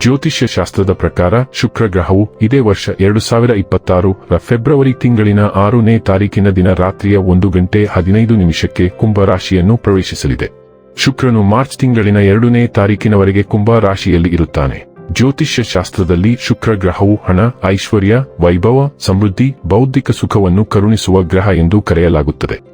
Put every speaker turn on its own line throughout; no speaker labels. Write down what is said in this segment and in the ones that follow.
ಜ್ಯೋತಿಷ್ಯ ಶಾಸ್ತ್ರದ ಪ್ರಕಾರ ಶುಕ್ರ ಗ್ರಹವು ಇದೇ ವರ್ಷ ಎರಡು ಸಾವಿರ ಇಪ್ಪತ್ತಾರು ರ ಫೆಬ್ರವರಿ ತಿಂಗಳಿನ ಆರನೇ ತಾರೀಕಿನ ದಿನ ರಾತ್ರಿಯ ಒಂದು ಗಂಟೆ ಹದಿನೈದು ನಿಮಿಷಕ್ಕೆ ಕುಂಭ ರಾಶಿಯನ್ನು ಪ್ರವೇಶಿಸಲಿದೆ. ಶುಕ್ರನು ಮಾರ್ಚ್ ತಿಂಗಳಿನ ಎರಡನೇ ತಾರೀಕಿನವರೆಗೆ ಕುಂಭ ರಾಶಿಯಲ್ಲಿ ಇರುತ್ತಾನೆ. ಜ್ಯೋತಿಷ್ಯ ಶಾಸ್ತ್ರದಲ್ಲಿ ಶುಕ್ರ ಗ್ರಹವು ಹಣ, ಐಶ್ವರ್ಯ, ವೈಭವ, ಸಮೃದ್ಧಿ, ಬೌದ್ಧಿಕ ಸುಖವನ್ನು ಕರುಣಿಸುವ ಗ್ರಹ ಎಂದು ಕರೆಯಲಾಗುತ್ತದೆ.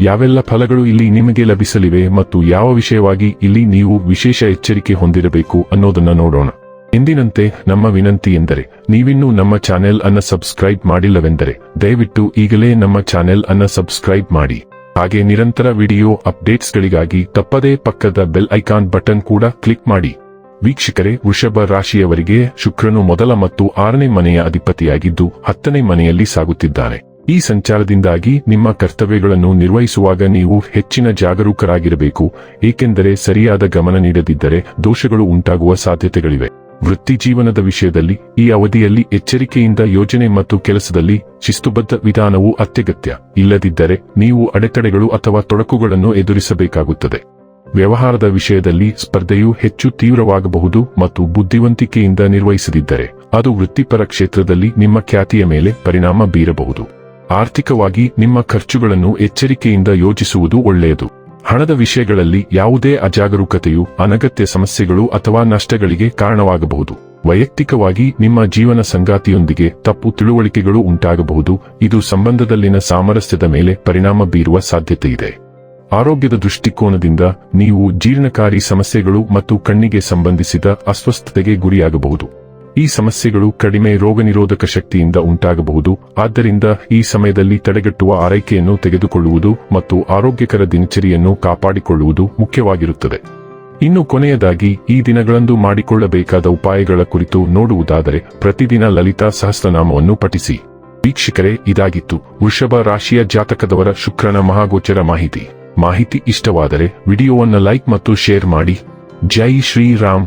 ಯಾವೆಲ್ಲ ಫಲಗಳು ಇಲ್ಲಿ ನಿಮಗೆ ಲಭಿಸಲಿವೆ ಮತ್ತು ಯಾವ ವಿಷಯವಾಗಿ ಇಲ್ಲಿ ನೀವು ವಿಶೇಷ ಎಚ್ಚರಿಕೆ ಹೊಂದಿರಬೇಕು ಅನ್ನೋದನ್ನ ನೋಡೋಣ. ಎಂದಿನಂತೆ, ನಮ್ಮ ವಿನಂತಿ ಎಂದರೆ, ನೀವಿನ್ನೂ ನಮ್ಮ ಚಾನೆಲ್ ಅನ್ನ ಸಬ್ಸ್ಕ್ರೈಬ್ ಮಾಡಿಲ್ಲವೆಂದರೆ, ದಯವಿಟ್ಟು ಈಗಲೇ ನಮ್ಮ ಚಾನೆಲ್ ಅನ್ನ ಸಬ್ಸ್ಕ್ರೈಬ್ ಮಾಡಿ. ಹಾಗೆ ನಿರಂತರ ವಿಡಿಯೋ ಅಪ್ಡೇಟ್ಸ್ಗಳಿಗಾಗಿ ತಪ್ಪದೇ ಪಕ್ಕದ ಬೆಲ್ ಐಕಾನ್ ಬಟನ್ ಕೂಡ ಕ್ಲಿಕ್ ಮಾಡಿ. ವೀಕ್ಷಕರೇ, ವೃಷಭ ರಾಶಿಯವರಿಗೆ ಶುಕ್ರನು ಮೊದಲ ಮತ್ತು ಆರನೇ ಮನೆಯ ಅಧಿಪತಿಯಾಗಿದ್ದು ಹತ್ತನೇ ಮನೆಯಲ್ಲಿ ಸಾಗುತ್ತಿದ್ದಾನೆ. ಈ ಸಂಚಾರದಿಂದಾಗಿ ನಿಮ್ಮ ಕರ್ತವ್ಯಗಳನ್ನು ನಿರ್ವಹಿಸುವಾಗ ನೀವು ಹೆಚ್ಚಿನ ಜಾಗರೂಕರಾಗಿರಬೇಕು, ಏಕೆಂದರೆ ಸರಿಯಾದ ಗಮನ ನೀಡದಿದ್ದರೆ ದೋಷಗಳು ಉಂಟಾಗುವ ಸಾಧ್ಯತೆಗಳಿವೆ. ವೃತ್ತಿ ಜೀವನದ ವಿಷಯದಲ್ಲಿ, ಈ ಅವಧಿಯಲ್ಲಿ ಎಚ್ಚರಿಕೆಯಿಂದ ಯೋಜನೆ ಮತ್ತು ಕೆಲಸದಲ್ಲಿ ಶಿಸ್ತುಬದ್ಧ ವಿಧಾನವು ಅತ್ಯಗತ್ಯ. ಇಲ್ಲದಿದ್ದರೆ ನೀವು ಅಡೆತಡೆಗಳು ಅಥವಾ ತೊಡಕುಗಳನ್ನು ಎದುರಿಸಬೇಕಾಗುತ್ತದೆ. ವ್ಯವಹಾರದ ವಿಷಯದಲ್ಲಿ ಸ್ಪರ್ಧೆಯು ಹೆಚ್ಚು ತೀವ್ರವಾಗಬಹುದು ಮತ್ತು ಬುದ್ಧಿವಂತಿಕೆಯಿಂದ ನಿರ್ವಹಿಸದಿದ್ದರೆ, ಅದು ವೃತ್ತಿಪರ ಕ್ಷೇತ್ರದಲ್ಲಿ ನಿಮ್ಮ ಖ್ಯಾತಿಯ ಮೇಲೆ ಪರಿಣಾಮ ಬೀರಬಹುದು. ಆರ್ಥಿಕವಾಗಿ ನಿಮ್ಮ ಖರ್ಚುಗಳನ್ನು ಎಚ್ಚರಿಕೆಯಿಂದ ಯೋಜಿಸುವುದು ಒಳ್ಳೆಯದು. ಹಣದ ವಿಷಯಗಳಲ್ಲಿ ಯಾವುದೇ ಅಜಾಗರೂಕತೆಯು ಅನಗತ್ಯ ಸಮಸ್ಯೆಗಳು ಅಥವಾ ನಷ್ಟಗಳಿಗೆ ಕಾರಣವಾಗಬಹುದು. ವೈಯಕ್ತಿಕವಾಗಿ ನಿಮ್ಮ ಜೀವನ ಸಂಗಾತಿಯೊಂದಿಗೆ ತಪ್ಪು ತಿಳುವಳಿಕೆಗಳು ಉಂಟಾಗಬಹುದು. ಇದು ಸಂಬಂಧದಲ್ಲಿನ ಸಾಮರಸ್ಯದ ಮೇಲೆ ಪರಿಣಾಮ ಬೀರುವ ಸಾಧ್ಯತೆಯಿದೆ. ಆರೋಗ್ಯದ ದೃಷ್ಟಿಕೋನದಿಂದ ನೀವು ಜೀರ್ಣಕಾರಿ ಸಮಸ್ಯೆಗಳು ಮತ್ತು ಕಣ್ಣಿಗೆ ಸಂಬಂಧಿಸಿದ ಅಸ್ವಸ್ಥತೆಗೆ ಗುರಿಯಾಗಬಹುದು. ಈ ಸಮಸ್ಯೆಗಳು ಕಡಿಮೆ ರೋಗನಿರೋಧಕ ಶಕ್ತಿಯಿಂದ ಉಂಟಾಗಬಹುದು. ಆದ್ದರಿಂದ ಈ ಸಮಯದಲ್ಲಿ ತಡೆಗಟ್ಟುವ ಆರೈಕೆಯನ್ನು ತೆಗೆದುಕೊಳ್ಳುವುದು ಮತ್ತು ಆರೋಗ್ಯಕರ ದಿನಚರಿಯನ್ನು ಕಾಪಾಡಿಕೊಳ್ಳುವುದು ಮುಖ್ಯವಾಗಿರುತ್ತದೆ. ಇನ್ನು ಕೊನೆಯದಾಗಿ, ಈ ದಿನಗಳಂದು ಮಾಡಿಕೊಳ್ಳಬೇಕಾದ ಉಪಾಯಗಳ ಕುರಿತು ನೋಡುವುದಾದರೆ, ಪ್ರತಿದಿನ ಲಲಿತಾ ಸಹಸ್ರನಾಮವನ್ನು ಪಠಿಸಿ. ವೀಕ್ಷಕರೇ, ಇದಾಗಿತ್ತು. ವೃಷಭ ರಾಶಿಯ ಜಾತಕದವರ ಶುಕ್ರನ ಮಹಾಗೋಚರ ಮಾಹಿತಿ. ಮಾಹಿತಿ ಇಷ್ಟವಾದರೆ, ವಿಡಿಯೋವನ್ನು ಲೈಕ್ ಮತ್ತು ಶೇರ್ ಮಾಡಿ. ಜೈ ಶ್ರೀರಾಮ್.